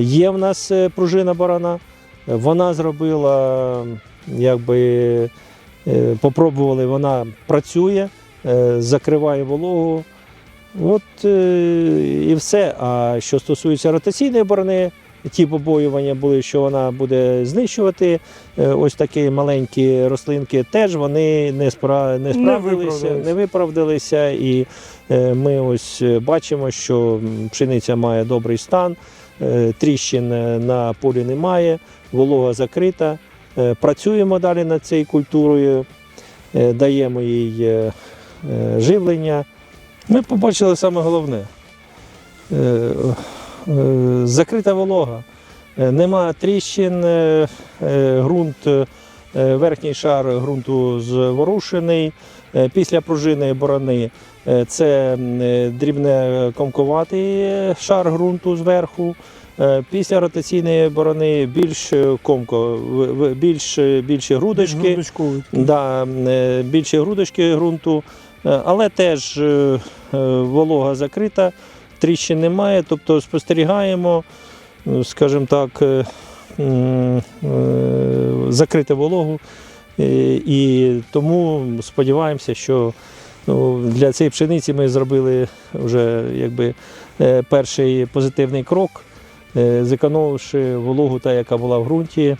Є в нас е, пружина барана. Вона зробила, якби е, попробували, вона працює, е, закриває вологу. От і все. А що стосується ротаційної борони, ті побоювання були, що вона буде знищувати. Ось такі маленькі рослинки теж вони не, спра... не справилися, виправдалися. не виправдалися. І ми ось бачимо, що пшениця має добрий стан, тріщин е, на полі немає, волога закрита. Е, Працюємо далі над цією культурою, е, даємо їй е, е, живлення. Ми побачили саме головне. Е, е, Закрита волога. Е, Нема тріщин, е, е, ґрунт, е, верхній шар ґрунту зворушений. Е, Після пружинної борони е, це е, дрібне комкуватий е, шар ґрунту зверху. Е, Після ротаційної борони більш е, комко, більш, е, більші грудочки. Да, е, більші грудочки ґрунту, е, але теж е, е, волога закрита, тріщин немає, тобто спостерігаємо, е, скажімо так, е, е, закрити вологу. Е, І тому сподіваємося, що ну, для цієї пшениці ми зробили вже якби, е, перший позитивний крок, е, зекономивши вологу, та, яка була в ґрунті.